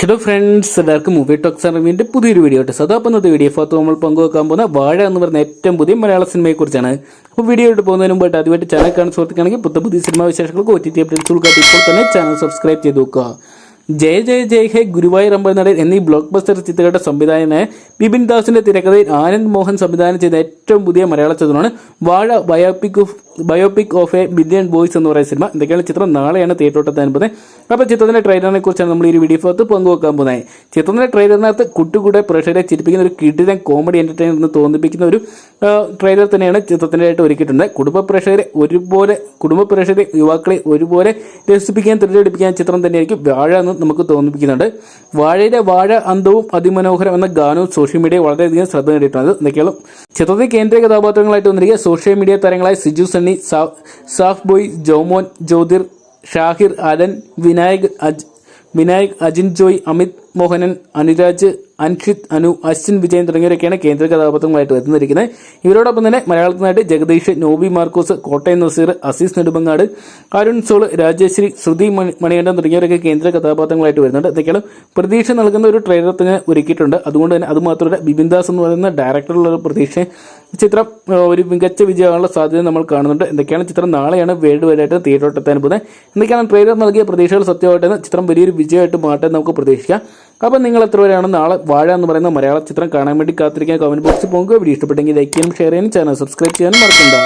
Hello friends എല്ലാവർക്കും movie talks അറിവിന്റെ പുതിയൊരു വീഡിയോ ആയിട്ട് സദാ ഇന്നത്തെ വീഡിയോ ഭാഗത്ത് നമ്മൾ പങ്കുവെക്കാൻ പോകുന്ന വാഴ എന്ന് പറയുന്ന ഏറ്റവും പുതിയ മലയാള സിനിമയെ കുറിച്ചാണ്. അപ്പോൾ വീഡിയോ ആയിട്ട് പോകുന്നതിന് മുമ്പായിട്ട് ആദ്യമായിട്ട് ചാനൽ കാണാൻ സുഹൃത്തുക്കാണെങ്കിൽ പുതിയ പുതിയ സിനിമാ വിശേഷങ്ങൾക്ക് ഒ ടി ടി അപ്ഡേറ്റ്സ് ഉൾക്കാട്ടി ഇപ്പോൾ തന്നെ ചാനൽ സബ്സ്ക്രൈബ് ചെയ്ത് നോക്കുക. ജയ ജയ ജയ് ഹേ ഗുരുവായൂർ നടൻ എന്നീ ബ്ലോക്ക് ബസ്റ്റർ ചിത്രങ്ങളുടെ സംവിധായകനായ ബിപിൻ ദാസിന്റെ തിരക്കഥയിൽ ആനന്ദ് മോഹൻ സംവിധാനം ചെയ്ത ഏറ്റവും പുതിയ മലയാള ചിത്രമാണ് Vaazha biopic biopic of a billion boys എന്ന് പറയുന്ന സിനിമ. എന്തൊക്കെയാണ് ചിത്രം നാളെയാണ് തിയേറ്ററോട്ടെത്താൻ പോകുന്നത്. അപ്പോൾ ചിത്രത്തിന്റെ ട്രെയിലറിനെ കുറിച്ചാണ് നമ്മൾ ഈ വീഡിയോ ഭാഗത്ത് പങ്കുവെക്കാൻ പോകുന്നത്. ചിത്രത്തിന്റെ ട്രെയിലറിനകത്ത് കുട്ടികൂടെ പ്രേക്ഷകരെ ചിരിപ്പിക്കുന്ന ഒരു കിടിലൻ കോമഡി എന്റർടൈനർ എന്ന് തോന്നിപ്പിക്കുന്ന ഒരു ട്രെയിലർ തന്നെയാണ് ചിത്രത്തിന്റെ ആയിട്ട് ഒരുക്കിയിട്ടുണ്ട്. കുടുംബ പ്രേക്ഷകരെ ഒരുപോലെ കുടുംബ പ്രേക്ഷകരെ യുവാക്കളെ ഒരുപോലെ രസിപ്പിക്കാൻ ത്രില്ലടിപ്പിക്കാൻ ചിത്രം തന്നെയായിരിക്കും. വാഴ എന്ന് നമുക്ക് തോന്നിപ്പിക്കുന്നുണ്ട്. വാഴയുടെ വാഴ അന്തവും അതിമനോഹരം എന്ന ഗാനവും സോഷ്യൽ മീഡിയ വളരെയധികം ശ്രദ്ധ നേടിയിട്ടുണ്ട്. എന്തൊക്കെയാണ് ചിത്രത്തിൽ കേന്ദ്ര കഥാപാത്രങ്ങളായിട്ട് വന്നിരിക്കുക സോഷ്യൽ മീഡിയ താരങ്ങളായ സിജു സണ്ണി സാഫ് ബോയ് ജോമോൻ ജ്യോതിർ ഷാഹിർ അലൻ വിനായക് അജ് വിനായക് അജിൻ ജോയ് അമിത് മോഹനൻ അനുരാജ് അൻഷിത് അനു അശ്വിൻ വിജയൻ തുടങ്ങിയവരൊക്കെയാണ് കേന്ദ്ര കഥാപാത്രങ്ങളായിട്ട് വരുന്നിരിക്കുന്നത് ഇവരോടൊപ്പം തന്നെ മലയാളത്തിനായിട്ട് ജഗദീഷ് നോബി മാർക്കോസ് കോട്ടയം നസീർ അസീസ് നെടുമങ്ങാട് അരുൺ സോൾ രാജേശ്വരി ശ്രുതി മണി- മണികണ്ഠൻ തുടങ്ങിയവരൊക്കെ കേന്ദ്ര കഥാപാത്രങ്ങളായിട്ട് വരുന്നുണ്ട്. ഇതൊക്കെയാണ് പ്രതീക്ഷ നൽകുന്ന ഒരു ട്രെയിലർ തന്നെ ഒരുക്കിയിട്ടുണ്ട്. അതുകൊണ്ട് തന്നെ അത് മാത്രമല്ല ബിപിൻ ദാസ് എന്ന് പറയുന്ന ഡയറക്ടറുള്ള ഒരു പ്രതീക്ഷ ചിത്രം ഒരു മികച്ച വിജയമാകാനുള്ള സാധ്യത നമ്മൾ കാണുന്നുണ്ട്. എന്തൊക്കെയാണ് ചിത്രം നാളെയാണ് വേൾഡ് വൈഡ് ആയിട്ട് എത്താൻ പോകുന്നത്. എന്തൊക്കെയാണ് ട്രെയിലർ നൽകിയ പ്രതീക്ഷകൾ സത്യമായിട്ട് ചിത്രം വലിയൊരു വിജയമായിട്ട് മാറ്റാൻ നമുക്ക് പ്രതീക്ഷിക്കാം. അപ്പം നിങ്ങൾ എത്ര പേരാണ്? നാളെ വാഴ എന്ന് പറയുന്ന മലയാള ചിത്രം കാണാൻ വേണ്ടി കാത്തിരിക്കാൻ കമന്റ് ബോക്സിൽ പോകുക. വീഡിയോ ഇഷ്ടപ്പെട്ടെങ്കിൽ ലൈക്ക് ചെയ്യാനും ഷെയർ ചെയ്യാനും ചാനൽ സബ്സ്ക്രൈബ് ചെയ്യാനും മറക്കണ്ട.